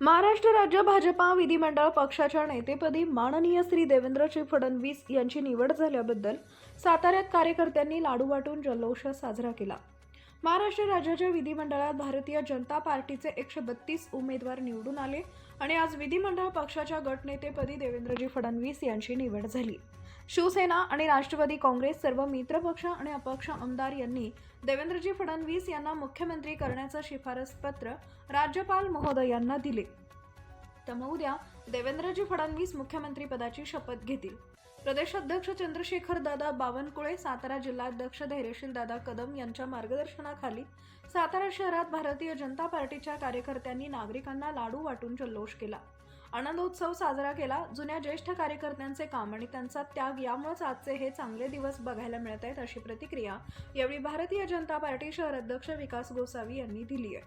महाराष्ट्र राज्य भाजपा विधिमंडळ पक्षाच्या नेतेपदी माननीय श्री देवेंद्रजी फडणवीस यांची निवड झाल्याबद्दल साताऱ्यात कार्यकर्त्यांनी लाडू वाटून जल्लोष साजरा केला. महाराष्ट्र राज्याच्या विधिमंडळात भारतीय जनता पार्टीचे एकशे बत्तीस उमेदवार निवडून आले आणि आज विधिमंडळ पक्षाच्या गटनेतेपदी देवेंद्रजी फडणवीस यांची निवड झाली. शिवसेना आणि राष्ट्रवादी काँग्रेस सर्व मित्रपक्ष आणि अपक्ष आमदार यांनी देवेंद्रजी फडणवीस यांना मुख्यमंत्री करण्याचं शिफारस पत्र राज्यपाल महोदयांना दिले. त्यामुळे उद्या देवेंद्रजी फडणवीस मुख्यमंत्रीपदाची शपथ घेतील. प्रदेशाध्यक्ष चंद्रशेखर दादा बावनकुळे सातारा जिल्हाध्यक्ष धैर्यशील दादा कदम यांच्या मार्गदर्शनाखाली सातारा शहरात भारतीय जनता पार्टीच्या कार्यकर्त्यांनी नागरिकांना लाडू वाटून जल्लोष केला. आनंदोत्सव साजरा केला. जुन्या ज्येष्ठ कार्यकर्त्यांचे काम आणि त्यांचा त्याग यामुळेच आजचे हे चांगले दिवस बघायला मिळत आहेत अशी प्रतिक्रिया यावेळी भारतीय जनता पार्टी शहर अध्यक्ष विकास गोसावी यांनी दिली आहे.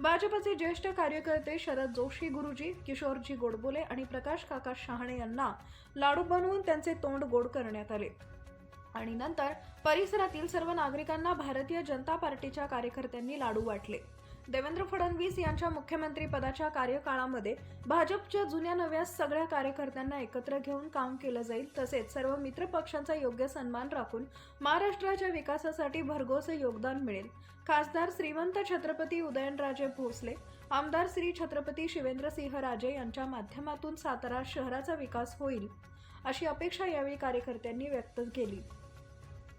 भाजपचे ज्येष्ठ कार्यकर्ते शरद जोशी गुरुजी किशोरजी गोडबोले आणि प्रकाश काका शहाणे यांना लाडू बनवून त्यांचे तोंड गोड करण्यात आले. आणि नंतर परिसरातील सर्व नागरिकांना भारतीय जनता पार्टीच्या कार्यकर्त्यांनी लाडू वाटले. देवेंद्र फडणवीस यांच्या मुख्यमंत्री पदाच्या कार्यकाळामध्ये भाजपच्या जुन्या नव्या सगळ्या कार्यकर्त्यांना एकत्र घेऊन काम केलं जाईल. तसेच सर्व मित्र पक्षांचा योग्य सन्मान राखून महाराष्ट्राच्या विकासासाठी भरघोस योगदान मिळेल. खासदार श्रीमंत छत्रपती उदयनराजे भोसले आमदार श्री छत्रपती शिवेंद्रसिंह राजे यांच्या माध्यमातून सातारा शहराचा विकास होईल अशी अपेक्षा यावेळी कार्यकर्त्यांनी व्यक्त केली.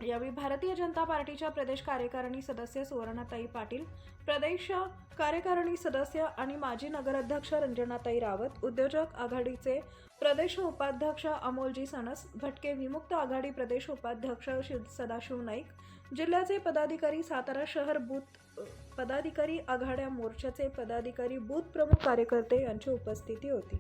यावेळी भारतीय जनता पार्टीच्या प्रदेश कार्यकारिणी सदस्य सुवर्णाताई पाटील प्रदेश कार्यकारिणी सदस्य आणि माजी नगराध्यक्ष रंजनाताई रावत उद्योजक आघाडीचे प्रदेश उपाध्यक्ष अमोलजी सणस भटके विमुक्त आघाडी प्रदेश उपाध्यक्ष शिव- सदाशिव नाईक जिल्ह्याचे पदाधिकारी सातारा शहर बूथ पदाधिकारी आघाड्या मोर्चाचे पदाधिकारी बूथ प्रमुख कार्यकर्ते यांची उपस्थिती होती.